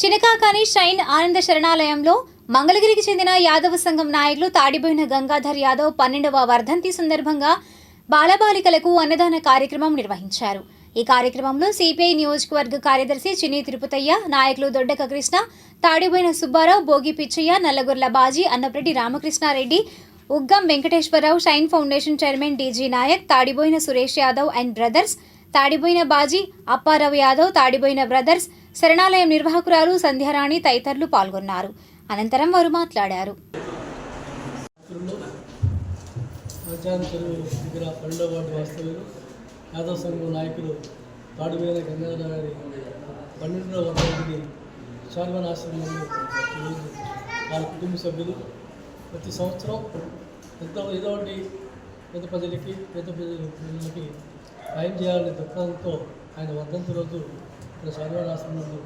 Chinakakani shine ఆనంద శరణాలయంలో మంగళగిరికి చెందిన యాదవ సంఘం నాయకులు తాడిపోయిన గంగాధర్ యాదవ్ పన్నెండవ వర్ధంతి సందర్భంగా బాలబాలికలకు అన్నదాన కార్యక్రమం నిర్వహించారు. ఈ కార్యక్రమంలో సిపిఐ నియోజకవర్గ కార్యదర్శి చిన్ని తిరుపతయ్య నాయకులు Doddaka Krishna Tadipoyina Subbarao Bhogi Pichaiah Nallagorla Baji Annapreddy Ramakrishnareddy Uggam Venkateswararao Shine foundation chairman D G Nayak Tadipoyina Suresh Yadav and brothers Tadipoyina Baji Apparao Yadav Tadipoyina brothers శరణాలయం నిర్వాహకురాలు సంధ్యారాణి తదితరులు పాల్గొన్నారు. అనంతరం వారు మాట్లాడారు. దగ్గర పన్నెండవ వార్డు వాస్తవ్యులు యాదవ సంఘం నాయకులు తాడువేల గంగాధర గారి పన్నెండవ వర్గానికి శాల్వన్ ఆశ్రమంలో ఈరోజు వాళ్ళ కుటుంబ సభ్యులు. ప్రతి సంవత్సరం ఎంతో ఏదో పేద ప్రజలకి పేద ప్రజల పిల్లలకి సాయం చేయాలనే దృక్పథంతో ఆయన వర్ధంతి రోజు ఇక్కడ స్వామివారి ఆశ్రమంలో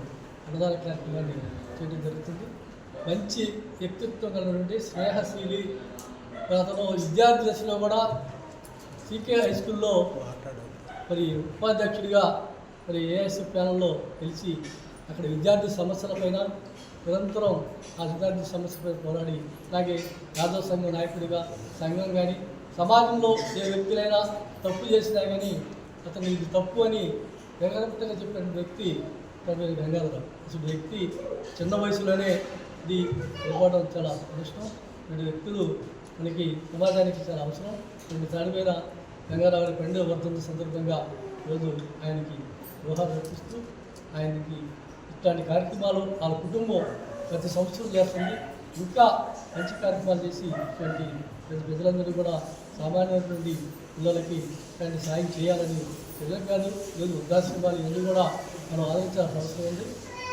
అన్నదాన కార్యక్రమాన్ని చేయడం జరుగుతుంది. మంచి వ్యక్తిత్వం కలిగినటువంటి స్నేహశీలి అతను విద్యార్థి దశలో కూడా సీకే హై స్కూల్లో మరి ఉపాధ్యక్షుడిగా మరి ఏఎస్ఎఫ్ ప్యానల్లో గెలిచి అక్కడ విద్యార్థి సమస్యలపైన నిరంతరం ఆ విద్యార్థి సమస్యపై పోరాడి అలాగే యాదవ సంఘం నాయకుడిగా సంఘం కానీ సమాజంలో ఏ వ్యక్తులైనా తప్పు చేసినా కానీ అతను ఇది తప్పు అని వ్యక్తిగతంగా చెప్పిన వ్యక్తి ప్రవీణ్ గంగాధరం అసలు వ్యక్తి చిన్న వయసులోనే ఇది ఇవ్వడం చాలా అదృష్టం. రెండు వ్యక్తులు మనకి సమాజానికి చాలా అవసరం. రెండు దాని మీద గంగారావు గారి పండుగ వర్ధంతి సందర్భంగా ఈరోజు ఆయనకి వివాహం అర్పిస్తూ ఆయనకి ఇట్లాంటి కార్యక్రమాలు వాళ్ళ కుటుంబం ప్రతి సంవత్సరం చేస్తుంది. ఇంకా మంచి కార్యక్రమాలు చేసి ఇటువంటి ప్రతి ప్రజలందరూ కూడా సామాన్యమైనటువంటి పిల్లలకి ఇట్లాంటి సాయం చేయాలని ప్రజలకు కాదు లేదు వృద్ధాశ్రమాలు ఇవన్నీ కూడా మనం ఆలోచించాల్సిన అవసరం ఉంది.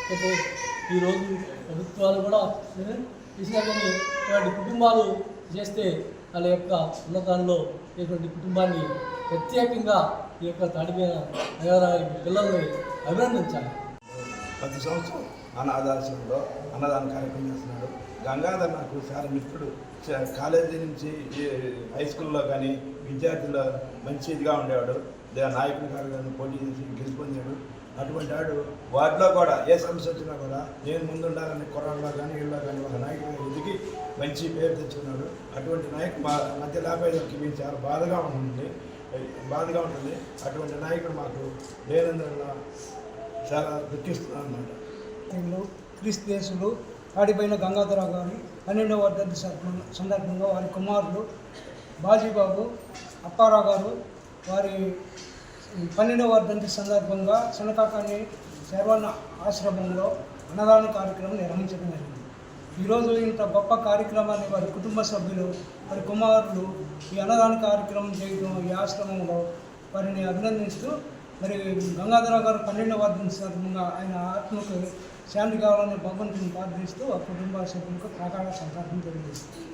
అయితే ఈరోజు ప్రభుత్వాలు కూడా ఏ, కానీ ఇలాంటి కుటుంబాలు చేస్తే వాళ్ళ యొక్క ఉన్నతాల్లో ఇటువంటి కుటుంబాన్ని ప్రత్యేకంగా ఈ యొక్క తాడిపోయిన నగరారి పిల్లల్ని అభినందించాలి. ప్రతి సంవత్సరం అనాథాశ్రమంలో అన్నదాన కార్యక్రమం చేస్తున్నాడు. గంగాధర్ నాకు చాలా మిత్రుడు. కాలేజీ నుంచి హై స్కూల్లో కానీ విద్యార్థుల్లో మంచి ఇదిగా ఉండేవాడు. దే- గారు కానీ పోటీ చేసి గెలుపొందాడు. అటువంటి వాడు వాటిలో కూడా ఏ సమస్య వచ్చినా కూడా నేను ముందుండాలని కొరాల్లో కానీ వీళ్ళలో కానీ ఒక నాయకుడు ఎదిగి మంచి పేరు తెచ్చుకున్నాడు. అటువంటి నాయకుడు మా మధ్య లేకపోయేదానికి మేము చాలా బాధగా ఉంటుంది. బాధగా ఉంటుంది. అటువంటి నాయకుడు మాకు లేనందువల్ల చాలా దుఃఖిస్తున్నాను అన్నమాట. వీళ్ళు క్రీస్తు దేశులు తాడిపోయిన గంగాధరరావు గారు పన్నెండవ వర్ధంతి సందర్భంగా- సందర్భంగా వారి కుమారుడు బాజీబాబు అప్పారావు గారు వారి పన్నెండవ వర్ధంతి సందర్భంగా శనకాకాని శర్వణ ఆశ్రమంలో అన్నదాన కార్యక్రమం నిర్వహించడం జరిగింది. ఈరోజు ఇంత గొప్ప కార్యక్రమాన్ని వారి కుటుంబ సభ్యులు వారి కుమారులు ఈ అన్నదాన కార్యక్రమం చేయడం ఈ ఆశ్రమంలో వారిని అభినందిస్తూ మరి గంగాధర గారు పన్నెండవ వర్ధంతి సందర్భంగా ఆయన ఆత్మకు శాంతి కావాలని భగవంతుని ప్రార్థిస్తూ ఆ కుటుంబ సభ్యులకు ప్రకార సంకల్పం తెలియజేస్తుంది